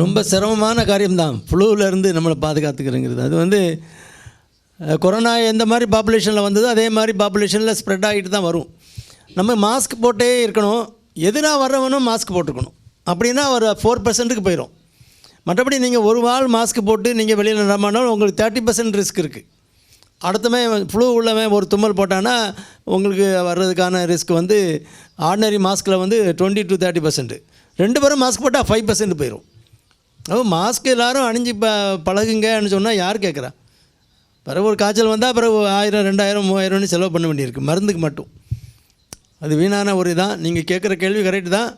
ரொம்ப சிரமமான காரியம்தான். ஃப்ளூவிலேருந்து நம்மளை பாதுகாத்துக்கிறேங்கிறது. அது வந்து கொரோனா எந்த மாதிரி பாப்புலேஷனில் வந்ததோ அதே மாதிரி பாப்புலேஷனில் ஸ்ப்ரெட் ஆகிட்டு தான் வரும். நம்ம மாஸ்க் போட்டே இருக்கணும். எதிராக வர்றவனும் மாஸ்க் போட்டுக்கணும். அப்படின்னா ஒரு ஃபோர் பர்சன்ட்டுக்கு போயிடும் மற்றபடி நீங்கள் ஒரு வால் மாஸ்க் போட்டு நீங்கள் வெளியில் நடமாடினாலும் உங்களுக்கு தேர்ட்டி பர்சன்ட் ரிஸ்க் இருக்குது அடுத்தவன் ஃப்ளூ உள்ளவன் ஒரு தும்மல் போட்டான்னா உங்களுக்கு வர்றதுக்கான ரிஸ்க் வந்து ஆர்டினரி மாஸ்கில் வந்து டுவெண்ட்டி டு தேர்ட்டி பர்சன்ட் ரெண்டு பேரும் மாஸ்க் போட்டால் ஃபைவ் பர்சன்ட் போயிடும் அப்போ மாஸ்க் எல்லாரும் அணிஞ்சு ப பழகுங்கன்னு சொன்னால் யார் கேட்குறா? பிறகு ஒரு காய்ச்சல் வந்தால் பிறகு ஆயிரம் ரெண்டாயிரம் மூவாயிரம்னு செலவு பண்ண வேண்டியிருக்கு. மருந்துக்கு மட்டும். அது வீணான ஒரு இதான். நீங்கள் கேட்குற கேள்வி கரெக்டு தான்.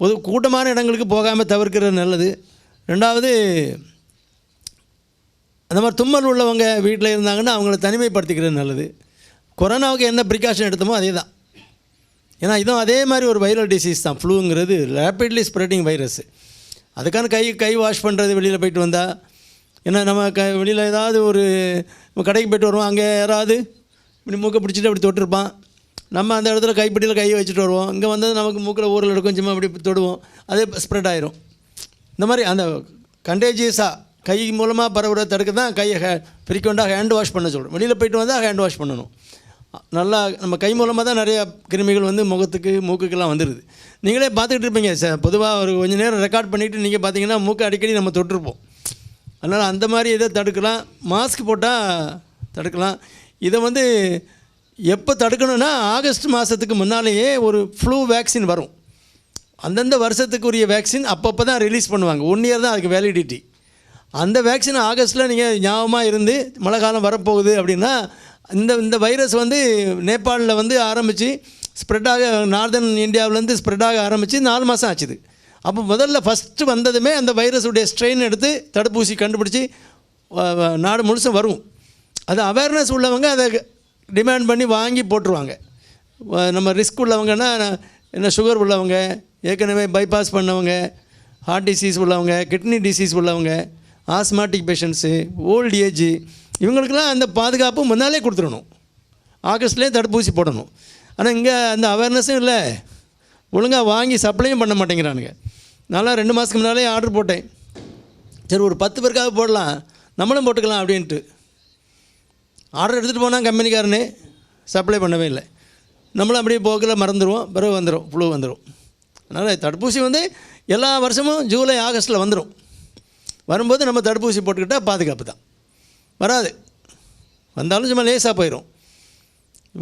பொது கூட்டமான இடங்களுக்கு போகாமல் தவிர்க்கிறது நல்லது. ரெண்டாவது அந்த மாதிரி தும்மல் உள்ளவங்க வீட்டில் இருந்தாங்கன்னா அவங்கள தனிமைப்படுத்திக்கிறது நல்லது. கொரோனாவுக்கு என்ன ப்ரிகாஷன் எடுத்தோமோ அதே தான். ஏன்னா இதுவும் அதே மாதிரி ஒரு வைரல் டிசீஸ் தான். ஃப்ளூங்கிறது ரேப்பிட்லி ஸ்ப்ரெட்டிங் வைரஸ் அதுக்கான கை கை வாஷ் பண்ணுறது வெளியில் போயிட்டு வந்தால் ஏன்னா நம்ம க வெளியில் ஏதாவது ஒரு நம்ம கடைக்கு போயிட்டு வருவோம் அங்கே யாராவது இப்படி மூக்கை பிடிச்சிட்டு அப்படி தொட்டிருப்பான். நம்ம அந்த இடத்துல கைப்பட்டியில் கையை வச்சுட்டு வருவோம். இங்கே வந்தது நமக்கு மூக்கில் ஊரில் இருக்கும் சும்மா அப்படி தொடுவோம். அதே ஸ்ப்ரெட் ஆயிரும். இந்த மாதிரி அந்த கண்டேஜியஸாக கை மூலமாக பரவுற தடுக்க தான் கையை ஹே ஃப்ரீக்வெண்ட்டாக ஹேண்ட் வாஷ் பண்ண சொல்கிறோம் வெளியில் போயிட்டு வந்தால் ஹேண்ட் வாஷ் பண்ணணும். நல்லா நம்ம கை மூலமாக தான் நிறையா கிருமிகள் வந்து முகத்துக்கு மூக்குக்கெல்லாம் வந்துடுது நீங்களே பார்த்துக்கிட்டு இருப்பீங்க சார் பொதுவாக ஒரு கொஞ்ச நேரம் ரெக்கார்ட் பண்ணிவிட்டு நீங்கள் பார்த்தீங்கன்னா மூக்கு அடிக்கடி நம்ம தொட்டிருப்போம். அதனால் அந்த மாதிரி இதை தடுக்கலாம் மாஸ்க் போட்டால் தடுக்கலாம். இதை வந்து எப்போ தடுக்கணும்னா ஆகஸ்ட் மாதத்துக்கு முன்னாலேயே ஒரு ஃப்ளூ வேக்சின் வரும். அந்தந்த வருஷத்துக்குரிய வேக்சின் அப்பப்போ தான் ரிலீஸ் பண்ணுவாங்க. ஒன் இயர் தான் அதுக்கு வேலிடிட்டி அந்த வேக்சின் ஆகஸ்ட்டில் நீங்கள் ஞாபகமாக இருந்து மழை காலம் வரப்போகுது அப்படின்னா இந்த இந்த வைரஸ் வந்து நேபாளில் வந்து ஆரம்பித்து ஸ்ப்ரெட்டாக நார்தன் இந்தியாவிலேருந்து ஸ்ப்ரெட்டாக ஆரம்பித்து நாலு மாதம் ஆச்சுது. அப்போ முதல்ல ஃபஸ்ட்டு வந்ததுமே அந்த வைரஸுடைய ஸ்ட்ரெயின் எடுத்து தடுப்பூசி கண்டுபிடிச்சி நாடு முழுசும் வரும். அது அவேர்னஸ் உள்ளவங்க அதை டிமாண்ட் பண்ணி வாங்கி போட்டுருவாங்க. நம்ம ரிஸ்க் உள்ளவங்கன்னா என்ன சுகர் உள்ளவங்க ஏற்கனவே பைபாஸ் பண்ணவங்க ஹார்ட் டிசீஸ் உள்ளவங்க கிட்னி டிசீஸ் உள்ளவங்க ஆஸ்மாட்டிக் பேஷண்ட்ஸு ஓல்டு ஏஜ் இவங்களுக்கெல்லாம் அந்த பாதுகாப்பு முன்னாலே கொடுத்துடணும். ஆகஸ்ட்லேயே தடுப்பூசி போடணும். ஆனால் இங்கே அந்த அவேர்னஸும் இல்லை. ஒழுங்காக வாங்கி சப்ளையும் பண்ண மாட்டேங்கிறானுங்க. நான்லாம் ரெண்டு மாதத்துக்கு முன்னாலே ஆர்டர் போட்டேன். சரி ஒரு பத்து பேருக்காக போடலாம். நம்மளும் போட்டுக்கலாம் அப்படின்ட்டு. ஆர்டர் எடுத்துகிட்டு போனால் கம்பெனிக்காரனே சப்ளை பண்ணவே இல்லை. நம்மளும் அப்படியே போக்கில் மறந்துடுவோம் பிறகு வந்துடும் புழு வந்துடும் அதனால் தடுப்பூசி வந்து எல்லா வருஷமும் ஜூலை ஆகஸ்ட்டில் வந்துடும் வரும்போது நம்ம தடுப்பூசி போட்டுக்கிட்டால் பாதுகாப்பு தான். வராது. வந்தாலும் சும்மா லேசாக போயிடும்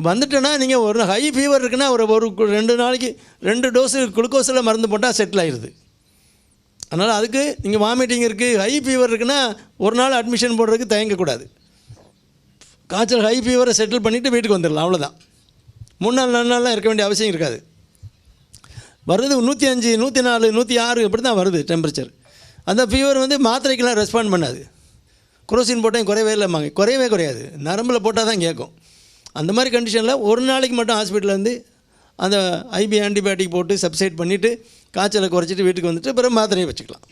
வந்துட்டேன்னா நீங்கள் ஒரு ஹை ஃபீவர் இருக்குன்னா ஒரு ஒரு கு- ரெண்டு நாளைக்கு ரெண்டு டோஸு குளுக்கோஸில் மருந்து போட்டால் செட்டில் ஆயிடுது அதனால் அதுக்கு நீங்கள் வாமிட்டிங் இருக்குது ஹை ஃபீவர் இருக்குன்னா ஒரு நாள் அட்மிஷன் போடுறதுக்கு தயங்கக்கூடாது காய்ச்சல் ஹை ஃபீவரை செட்டில் பண்ணிவிட்டு வீட்டுக்கு வந்துடலாம் அவ்வளோதான் மூணு நாள் நாலு நாள்லாம் இருக்க வேண்டிய அவசியம் இருக்காது. வருது நூற்றி அஞ்சு நூற்றி நாலு நூற்றி ஆறு இப்படி தான் வருது டெம்பரேச்சர் அந்த ஃபீவர் வந்து மாத்திரைக்கெல்லாம் ரெஸ்பாண்ட் பண்ணாது. குரோசின் போட்டேன் குறையவே இல்லைம்மாங்க குறையவே குறையாது. நரம்பில் போட்டால் தான் கேட்கும். அந்த மாதிரி கண்டிஷனில் ஒரு நாளைக்கு மட்டும் ஹாஸ்பிட்டலில் வந்து அந்த ஐபி ஆன்டிபயோட்டிக் போட்டு சப்சைட் பண்ணிவிட்டு காய்ச்சலை குறைச்சிட்டு வீட்டுக்கு வந்துட்டு பிறகு மாத்திரையை வச்சுக்கலாம்.